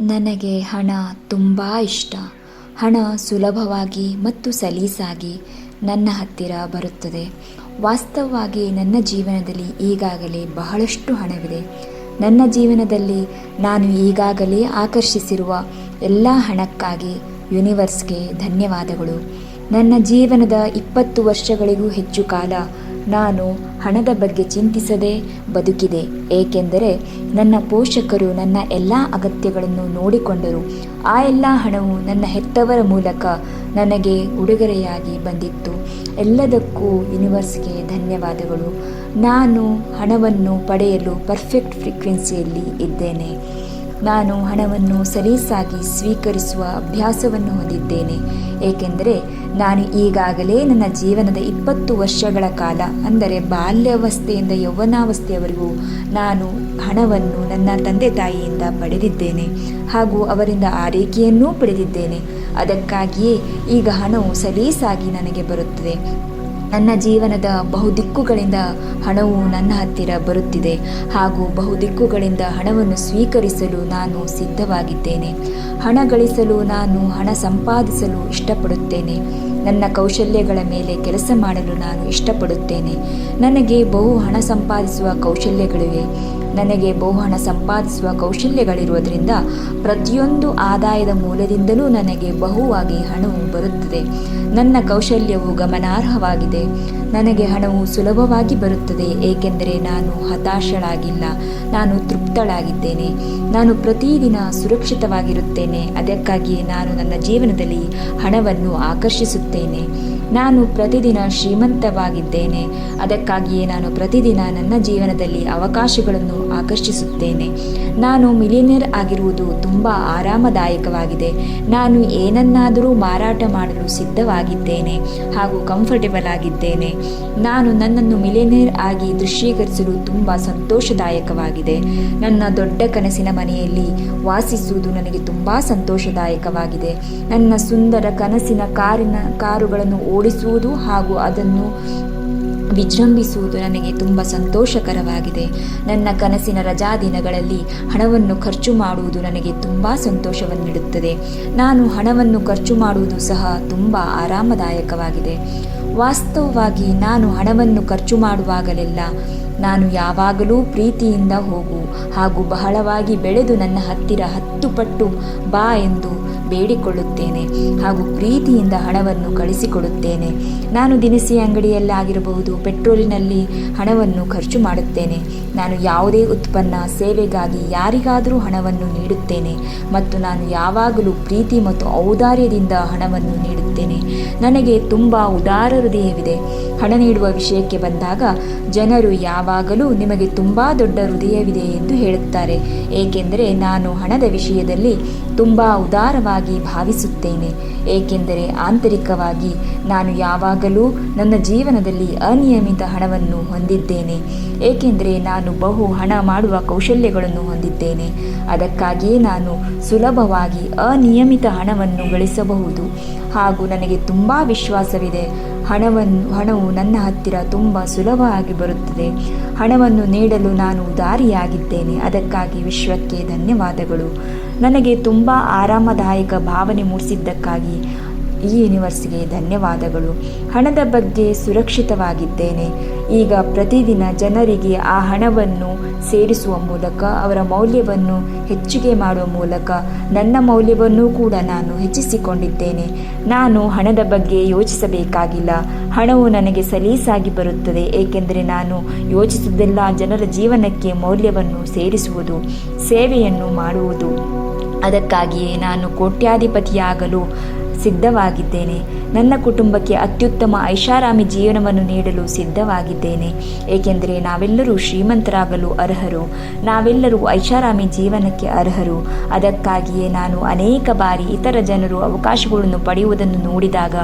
ನನಗೆ ಹಣ ತುಂಬ ಇಷ್ಟ. ಹಣ ಸುಲಭವಾಗಿ ಮತ್ತು ಸಲೀಸಾಗಿ ನನ್ನ ಹತ್ತಿರ ಬರುತ್ತದೆ. ವಾಸ್ತವವಾಗಿ ನನ್ನ ಜೀವನದಲ್ಲಿ ಈಗಾಗಲೇ ಬಹಳಷ್ಟು ಹಣವಿದೆ. ನನ್ನ ಜೀವನದಲ್ಲಿ ನಾನು ಈಗಾಗಲೇ ಆಕರ್ಷಿಸಿರುವ ಎಲ್ಲ ಹಣಕ್ಕಾಗಿ ಯೂನಿವರ್ಸ್ಗೆ ಧನ್ಯವಾದಗಳು. ನನ್ನ ಜೀವನದ ಇಪ್ಪತ್ತು ವರ್ಷಗಳಿಗೂ ಹೆಚ್ಚು ಕಾಲ ನಾನು ಹಣದ ಬಗ್ಗೆ ಚಿಂತಿಸದೆ ಬದುಕಿದೆ, ಏಕೆಂದರೆ ನನ್ನ ಪೋಷಕರು ನನ್ನ ಎಲ್ಲ ಅಗತ್ಯಗಳನ್ನು ನೋಡಿಕೊಂಡರು. ಆ ಎಲ್ಲ ಹಣವು ನನ್ನ ಹೆತ್ತವರ ಮೂಲಕ ನನಗೆ ಉಡುಗೊರೆಯಾಗಿ ಬಂದಿತ್ತು. ಎಲ್ಲದಕ್ಕೂ ಯೂನಿವರ್ಸ್ಗೆ ಧನ್ಯವಾದಗಳು. ನಾನು ಹಣವನ್ನು ಪಡೆಯಲು ಪರ್ಫೆಕ್ಟ್ ಫ್ರೀಕ್ವೆನ್ಸಿಯಲ್ಲಿ ಇದ್ದೇನೆ. ನಾನು ಹಣವನ್ನು ಸಲೀಸಾಗಿ ಸ್ವೀಕರಿಸುವ ಅಭ್ಯಾಸವನ್ನು ಹೊಂದಿದ್ದೇನೆ. ಏಕೆಂದರೆ ನಾನು ಈಗಾಗಲೇ ನನ್ನ ಜೀವನದ ಇಪ್ಪತ್ತು ವರ್ಷಗಳ ಕಾಲ, ಅಂದರೆ ಬಾಲ್ಯಾವಸ್ಥೆಯಿಂದ ಯೌವನಾವಸ್ಥೆಯವರೆಗೂ ನಾನು ಹಣವನ್ನು ನನ್ನ ತಂದೆ ತಾಯಿಯಿಂದ ಪಡೆದಿದ್ದೇನೆ ಹಾಗೂ ಅವರಿಂದ ಆರೈಕೆಯನ್ನೂ ಪಡೆದಿದ್ದೇನೆ. ಅದಕ್ಕಾಗಿಯೇ ಈಗ ಹಣವು ಸಲೀಸಾಗಿ ನನಗೆ ಬರುತ್ತದೆ. ನನ್ನ ಜೀವನದ ಬಹುದಿಕ್ಕುಗಳಿಂದ ಹಣವು ನನ್ನ ಹತ್ತಿರ ಬರುತ್ತಿದೆ ಹಾಗೂ ಬಹುದಿಕ್ಕುಗಳಿಂದ ಹಣವನ್ನು ಸ್ವೀಕರಿಸಲು ನಾನು ಸಿದ್ಧವಾಗಿದ್ದೇನೆ. ಹಣ ಗಳಿಸಲು ನಾನು ಹಣ ಸಂಪಾದಿಸಲು ಇಷ್ಟಪಡುತ್ತೇನೆ. ನನ್ನ ಕೌಶಲ್ಯಗಳ ಮೇಲೆ ಕೆಲಸ ಮಾಡಲು ನಾನು ಇಷ್ಟಪಡುತ್ತೇನೆ. ನನಗೆ ಬಹು ಹಣ ಸಂಪಾದಿಸುವ ಕೌಶಲ್ಯಗಳಿವೆ. ನನಗೆ ಬಹು ಹಣ ಸಂಪಾದಿಸುವ ಕೌಶಲ್ಯಗಳಿರುವುದರಿಂದ ಪ್ರತಿಯೊಂದು ಆದಾಯದ ಮೂಲದಿಂದಲೂ ನನಗೆ ಬಹುವಾಗಿ ಹಣವು ಬರುತ್ತದೆ. ನನ್ನ ಕೌಶಲ್ಯವು ಗಮನಾರ್ಹವಾಗಿದೆ. ನನಗೆ ಹಣವು ಸುಲಭವಾಗಿ ಬರುತ್ತದೆ, ಏಕೆಂದರೆ ನಾನು ಹತಾಶಳಾಗಿಲ್ಲ. ನಾನು ತೃಪ್ತಳಾಗಿದ್ದೇನೆ. ನಾನು ಪ್ರತಿದಿನ ಸುರಕ್ಷಿತವಾಗಿರುತ್ತೇನೆ. ಅದಕ್ಕಾಗಿಯೇ ನಾನು ನನ್ನ ಜೀವನದಲ್ಲಿ ಹಣವನ್ನು ಆಕರ್ಷಿಸುತ್ತೇನೆ. ನಾನು ಪ್ರತಿದಿನ ಶ್ರೀಮಂತವಾಗಿದ್ದೇನೆ. ಅದಕ್ಕಾಗಿಯೇ ನಾನು ಪ್ರತಿದಿನ ನನ್ನ ಜೀವನದಲ್ಲಿ ಅವಕಾಶಗಳನ್ನು ಆಕರ್ಷಿಸುತ್ತೇನೆ. ನಾನು ಮಿಲಿನಿಯರ್ ಆಗಿರುವುದು ತುಂಬ ಆರಾಮದಾಯಕವಾಗಿದೆ. ನಾನು ಏನನ್ನಾದರೂ ಮಾರಾಟ ಮಾಡಲು ಸಿದ್ಧವಾಗಿದ್ದೇನೆ ಹಾಗೂ ಕಂಫರ್ಟೇಬಲ್ ಆಗಿದ್ದೇನೆ. ನಾನು ನನ್ನನ್ನು ಮಿಲಿಯನೇರ್ ಆಗಿ ದೃಶ್ಯೀಕರಿಸಲು ತುಂಬ ಸಂತೋಷದಾಯಕವಾಗಿದೆ. ನನ್ನ ದೊಡ್ಡ ಕನಸಿನ ಮನೆಯಲ್ಲಿ ವಾಸಿಸುವುದು ನನಗೆ ತುಂಬ ಸಂತೋಷದಾಯಕವಾಗಿದೆ. ನನ್ನ ಸುಂದರ ಕನಸಿನ ಕಾರಿನ, ಕಾರುಗಳನ್ನು ಓಡಿಸುವುದು ಹಾಗೂ ಅದನ್ನು ವಿಜೃಂಭಿಸುವುದು ನನಗೆ ತುಂಬ ಸಂತೋಷಕರವಾಗಿದೆ. ನನ್ನ ಕನಸಿನ ರಜಾ ದಿನಗಳಲ್ಲಿ ಹಣವನ್ನು ಖರ್ಚು ಮಾಡುವುದು ನನಗೆ ತುಂಬ ಸಂತೋಷವನ್ನು ನೀಡುತ್ತದೆ. ನಾನು ಹಣವನ್ನು ಖರ್ಚು ಮಾಡುವುದು ಸಹ ತುಂಬ ಆರಾಮದಾಯಕವಾಗಿದೆ. ವಾಸ್ತವವಾಗಿ ನಾನು ಹಣವನ್ನು ಖರ್ಚು ಮಾಡುವಾಗಲೆಲ್ಲ ನಾನು ಯಾವಾಗಲೂ ಪ್ರೀತಿಯಿಂದ ಹೋಗು ಹಾಗೂ ಬಹಳವಾಗಿ ಬೆಳೆದು ನನ್ನ ಹತ್ತಿರ ಹತ್ತು ಪಟ್ಟು ಬಾ ಎಂದು ಬೇಡಿಕೊಳ್ಳುತ್ತೇನೆ ಹಾಗೂ ಪ್ರೀತಿಯಿಂದ ಹಣವನ್ನು ಕಳಿಸಿಕೊಡುತ್ತೇನೆ. ನಾನು ದಿನಸಿ ಅಂಗಡಿಯಲ್ಲಾಗಿರಬಹುದು, ಪೆಟ್ರೋಲಿನಲ್ಲಿ ಹಣವನ್ನು ಖರ್ಚು ಮಾಡುತ್ತೇನೆ. ನಾನು ಯಾವುದೇ ಉತ್ಪನ್ನ, ಸೇವೆಗಾಗಿ ಯಾರಿಗಾದರೂ ಹಣವನ್ನು ನೀಡುತ್ತೇನೆ ಮತ್ತು ನಾನು ಯಾವಾಗಲೂ ಪ್ರೀತಿ ಮತ್ತು ಔದಾರ್ಯದಿಂದ ಹಣವನ್ನು ನೀಡುತ್ತೇನೆ. ನನಗೆ ತುಂಬ ಉದಾರ ಹೃದಯವಿದೆ. ಹಣ ನೀಡುವ ವಿಷಯಕ್ಕೆ ಬಂದಾಗ ಜನರು ಯಾವಾಗಲೂ ನಿಮಗೆ ತುಂಬ ದೊಡ್ಡ ಹೃದಯವಿದೆ ಎಂದು ಹೇಳುತ್ತಾರೆ. ಏಕೆಂದರೆ ನಾನು ಹಣದ ವಿಷಯದಲ್ಲಿ ತುಂಬ ಉದಾರವಾಗಿ ಭಾವಿಸುತ್ತೇನೆ. ಏಕೆಂದರೆ ಆಂತರಿಕವಾಗಿ ನಾನು ಯಾವಾಗಲೂ ನನ್ನ ಜೀವನದಲ್ಲಿ ಅನಿಯಮಿತ ಹಣವನ್ನು ಹೊಂದಿದ್ದೇನೆ. ಏಕೆಂದರೆ ನಾನು ಬಹು ಹಣ ಮಾಡುವ ಕೌಶಲ್ಯಗಳನ್ನು ಹೊಂದಿದ್ದೇನೆ. ಅದಕ್ಕಾಗಿಯೇ ನಾನು ಸುಲಭವಾಗಿ ಅನಿಯಮಿತ ಹಣವನ್ನು ಗಳಿಸಬಹುದು. ಹಾಗೂ ನನಗೆ ತುಂಬ ವಿಶ್ವಾಸವಿದೆ. ಹಣವನ್ನು ಹಣವು ನನ್ನ ಹತ್ತಿರ ತುಂಬ ಸುಲಭವಾಗಿ ಬರುತ್ತದೆ. ಹಣವನ್ನು ನೀಡಲು ನಾನು ದಾರಿಯಾಗಿದ್ದೇನೆ ಅದಕ್ಕಾಗಿ ವಿಶ್ವಕ್ಕೆ ಧನ್ಯವಾದಗಳು. ನನಗೆ ತುಂಬ ಆರಾಮದಾಯಕ ಭಾವನೆ ಮೂಡಿಸಿದ್ದಕ್ಕಾಗಿ ಈ ಯೂನಿವರ್ಸ್ಗೆ ಧನ್ಯವಾದಗಳು. ಹಣದ ಬಗ್ಗೆ ಸುರಕ್ಷಿತವಾಗಿದ್ದೇನೆ. ಈಗ ಪ್ರತಿದಿನ ಜನರಿಗೆ ಆ ಹಣವನ್ನು ಸೇರಿಸುವ ಮೂಲಕ, ಅವರ ಮೌಲ್ಯವನ್ನು ಹೆಚ್ಚಿಗೆ ಮಾಡುವ ಮೂಲಕ ನನ್ನ ಮೌಲ್ಯವನ್ನು ಕೂಡ ನಾನು ಹೆಚ್ಚಿಸಿಕೊಂಡಿದ್ದೇನೆ. ನಾನು ಹಣದ ಬಗ್ಗೆ ಯೋಚಿಸಬೇಕಾಗಿಲ್ಲ. ಹಣವು ನನಗೆ ಸಲೀಸಾಗಿ ಬರುತ್ತದೆ, ಏಕೆಂದರೆ ನಾನು ಯೋಚಿಸುವುದೆಲ್ಲ ಜನರ ಜೀವನಕ್ಕೆ ಮೌಲ್ಯವನ್ನು ಸೇರಿಸುವುದು, ಸೇವೆಯನ್ನು ಮಾಡುವುದು. ಅದಕ್ಕಾಗಿಯೇ ನಾನು ಕೋಟ್ಯಾಧಿಪತಿಯಾಗಲು ಸಿದ್ಧವಾಗಿದ್ದೇನೆ. ನನ್ನ ಕುಟುಂಬಕ್ಕೆ ಅತ್ಯುತ್ತಮ ಐಷಾರಾಮಿ ಜೀವನವನ್ನು ನೀಡಲು ಸಿದ್ಧವಾಗಿದ್ದೇನೆ. ಏಕೆಂದರೆ ನಾವೆಲ್ಲರೂ ಶ್ರೀಮಂತರಾಗಲು ಅರ್ಹರು. ನಾವೆಲ್ಲರೂ ಐಷಾರಾಮಿ ಜೀವನಕ್ಕೆ ಅರ್ಹರು. ಅದಕ್ಕಾಗಿಯೇ ನಾನು ಅನೇಕ ಬಾರಿ ಇತರ ಜನರು ಅವಕಾಶಗಳನ್ನು ಪಡೆಯುವುದನ್ನು ನೋಡಿದಾಗ,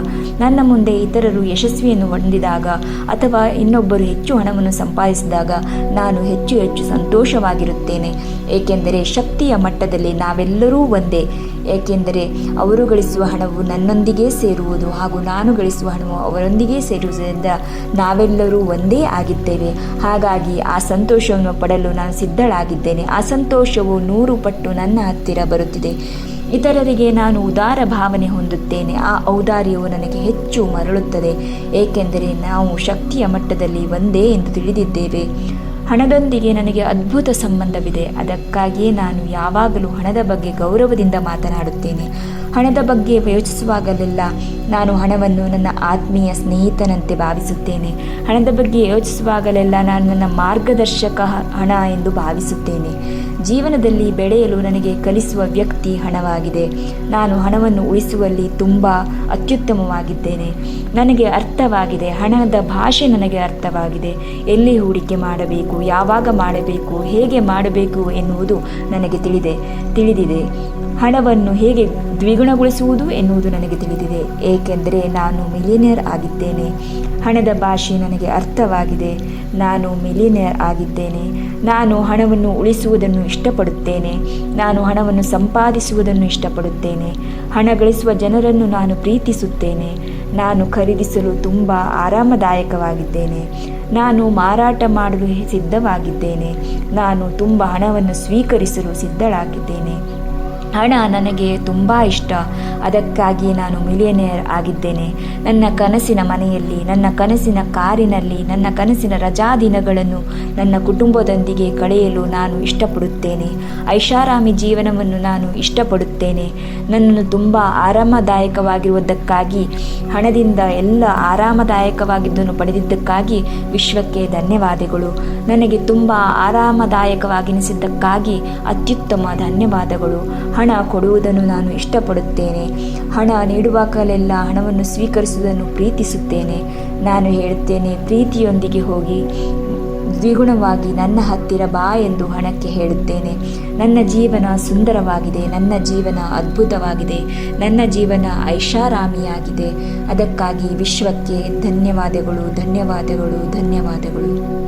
ನನ್ನ ಮುಂದೆ ಇತರರು ಯಶಸ್ವಿಯನ್ನು ಹೊಂದಿದಾಗ, ಅಥವಾ ಇನ್ನೊಬ್ಬರು ಹೆಚ್ಚು ಹಣವನ್ನು ಸಂಪಾದಿಸಿದಾಗ ನಾನು ಹೆಚ್ಚು ಹೆಚ್ಚು ಸಂತೋಷವಾಗಿರುತ್ತೇನೆ. ಏಕೆಂದರೆ ಶಕ್ತಿಯ ಮಟ್ಟದಲ್ಲಿ ನಾವೆಲ್ಲರೂ ಒಂದೇ. ಏಕೆಂದರೆ ಅವರು ಗಳಿಸುವ ಹಣವು ನನ್ನೊಂದಿಗೆ ಸೇರುವುದು ಹಾಗೂ ನಾನು ಗಳಿಸುವ ಹಣವು ಅವರೊಂದಿಗೆ ಸೇರುವುದರಿಂದ ನಾವೆಲ್ಲರೂ ಒಂದೇ ಆಗಿದ್ದೇವೆ. ಹಾಗಾಗಿ ಆ ಸಂತೋಷವನ್ನು ಪಡಲು ನಾನು ಸಿದ್ಧಳಾಗಿದ್ದೇನೆ. ಆ ಸಂತೋಷವು ನೂರು ಪಟ್ಟು ನನ್ನ ಹತ್ತಿರ ಬರುತ್ತಿದೆ. ಇತರರಿಗೆ ನಾನು ಉದಾರ ಭಾವನೆ ಹೊಂದುತ್ತೇನೆ. ಆ ಔದಾರ್ಯವು ನನಗೆ ಹೆಚ್ಚು ಮರಳುತ್ತದೆ. ಏಕೆಂದರೆ ನಾವು ಶಕ್ತಿಯ ಮಟ್ಟದಲ್ಲಿ ಒಂದೇ ಎಂದು ತಿಳಿದಿದ್ದೇವೆ. ಹಣದೊಂದಿಗೆ ನನಗೆ ಅದ್ಭುತ ಸಂಬಂಧವಿದೆ. ಅದಕ್ಕಾಗಿಯೇ ನಾನು ಯಾವಾಗಲೂ ಹಣದ ಬಗ್ಗೆ ಗೌರವದಿಂದ ಮಾತನಾಡುತ್ತೇನೆ. ಹಣದ ಬಗ್ಗೆ ಯೋಚಿಸುವಾಗಲೆಲ್ಲ ನಾನು ಹಣವನ್ನು ನನ್ನ ಆತ್ಮೀಯ ಸ್ನೇಹಿತನಂತೆ ಭಾವಿಸುತ್ತೇನೆ. ಹಣದ ಬಗ್ಗೆ ಯೋಚಿಸುವಾಗಲೆಲ್ಲ ನಾನು ನನ್ನ ಮಾರ್ಗದರ್ಶಕ ಹಣ ಎಂದು ಭಾವಿಸುತ್ತೇನೆ. ಜೀವನದಲ್ಲಿ ಬೆಳೆಯಲು ನನಗೆ ಕಲಿಸುವ ವ್ಯಕ್ತಿ ಹಣವಾಗಿದೆ. ನಾನು ಹಣವನ್ನು ಉಳಿಸುವಲ್ಲಿ ತುಂಬ ಅತ್ಯುತ್ತಮವಾಗಿದ್ದೇನೆ. ನನಗೆ ಅರ್ಥವಾಗಿದೆ, ಹಣದ ಭಾಷೆ ನನಗೆ ಅರ್ಥವಾಗಿದೆ. ಎಲ್ಲಿ ಹೂಡಿಕೆ ಮಾಡಬೇಕು, ಯಾವಾಗ ಮಾಡಬೇಕು, ಹೇಗೆ ಮಾಡಬೇಕು ಎನ್ನುವುದು ನನಗೆ ತಿಳಿದೆ, ತಿಳಿದಿದೆ. ಹಣವನ್ನು ಹೇಗೆ ದ್ವಿಗುಣಗೊಳಿಸುವುದು ಎನ್ನುವುದು ನನಗೆ ತಿಳಿದಿದೆ. ಏಕೆಂದರೆ ನಾನು ಮಿಲಿನಿಯರ್ ಆಗಿದ್ದೇನೆ. ಹಣದ ಭಾಷೆ ನನಗೆ ಅರ್ಥವಾಗಿದೆ. ನಾನು ಮಿಲಿನಿಯರ್ ಆಗಿದ್ದೇನೆ. ನಾನು ಹಣವನ್ನು ಉಳಿಸುವುದನ್ನು ಇಷ್ಟಪಡುತ್ತೇನೆ. ನಾನು ಹಣವನ್ನು ಸಂಪಾದಿಸುವುದನ್ನು ಇಷ್ಟಪಡುತ್ತೇನೆ. ಹಣ ಗಳಿಸುವ ಜನರನ್ನು ನಾನು ಪ್ರೀತಿಸುತ್ತೇನೆ. ನಾನು ಖರೀದಿಸಲು ತುಂಬ ಆರಾಮದಾಯಕವಾಗಿದ್ದೇನೆ. ನಾನು ಮಾರಾಟ ಮಾಡಲು ಸಿದ್ಧವಾಗಿದ್ದೇನೆ. ನಾನು ತುಂಬ ಹಣವನ್ನು ಸ್ವೀಕರಿಸಲು ಸಿದ್ಧಳಾಗಿದ್ದೇನೆ. ಹಣ ನನಗೆ ತುಂಬ ಇಷ್ಟ. ಅದಕ್ಕಾಗಿ ನಾನು ಮಿಲಿಯನೇರ್ ಆಗಿದ್ದೇನೆ. ನನ್ನ ಕನಸಿನ ಮನೆಯಲ್ಲಿ, ನನ್ನ ಕನಸಿನ ಕಾರಿನಲ್ಲಿ, ನನ್ನ ಕನಸಿನ ರಜಾ ದಿನಗಳನ್ನು ನನ್ನ ಕುಟುಂಬದೊಂದಿಗೆ ಕಳೆಯಲು ನಾನು ಇಷ್ಟಪಡುತ್ತೇನೆ. ಐಷಾರಾಮಿ ಜೀವನವನ್ನು ನಾನು ಇಷ್ಟಪಡುತ್ತೇನೆ. ನನ್ನನ್ನು ತುಂಬ ಆರಾಮದಾಯಕವಾಗಿರುವುದಕ್ಕಾಗಿ, ಹಣದಿಂದ ಎಲ್ಲ ಆರಾಮದಾಯಕವಾಗಿದ್ದನ್ನು ಪಡೆದಿದ್ದಕ್ಕಾಗಿ ವಿಶ್ವಕ್ಕೆ ಧನ್ಯವಾದಗಳು. ನನಗೆ ತುಂಬ ಆರಾಮದಾಯಕವಾಗಿನಿಸಿದ್ದಕ್ಕಾಗಿ ಅತ್ಯುತ್ತಮ ಧನ್ಯವಾದಗಳು. ಹಣ ಕೊಡುವುದನ್ನು ನಾನು ಇಷ್ಟಪಡುತ್ತೇನೆ. ಹಣ ನೀಡುವಾಗಲೆಲ್ಲ ಹಣವನ್ನು ಸ್ವೀಕರಿಸುವುದನ್ನು ಪ್ರೀತಿಸುತ್ತೇನೆ. ನಾನು ಹೇಳುತ್ತೇನೆ, ಪ್ರೀತಿಯೊಂದಿಗೆ ಹೋಗಿ, ದ್ವಿಗುಣವಾಗಿ ನನ್ನ ಹತ್ತಿರ ಬಾ ಎಂದು ಹಣಕ್ಕೆ ಹೇಳುತ್ತೇನೆ. ನನ್ನ ಜೀವನ ಸುಂದರವಾಗಿದೆ, ನನ್ನ ಜೀವನ ಅದ್ಭುತವಾಗಿದೆ, ನನ್ನ ಜೀವನ ಐಷಾರಾಮಿಯಾಗಿದೆ. ಅದಕ್ಕಾಗಿ ವಿಶ್ವಕ್ಕೆ ಧನ್ಯವಾದಗಳು ಧನ್ಯವಾದಗಳು ಧನ್ಯವಾದಗಳು.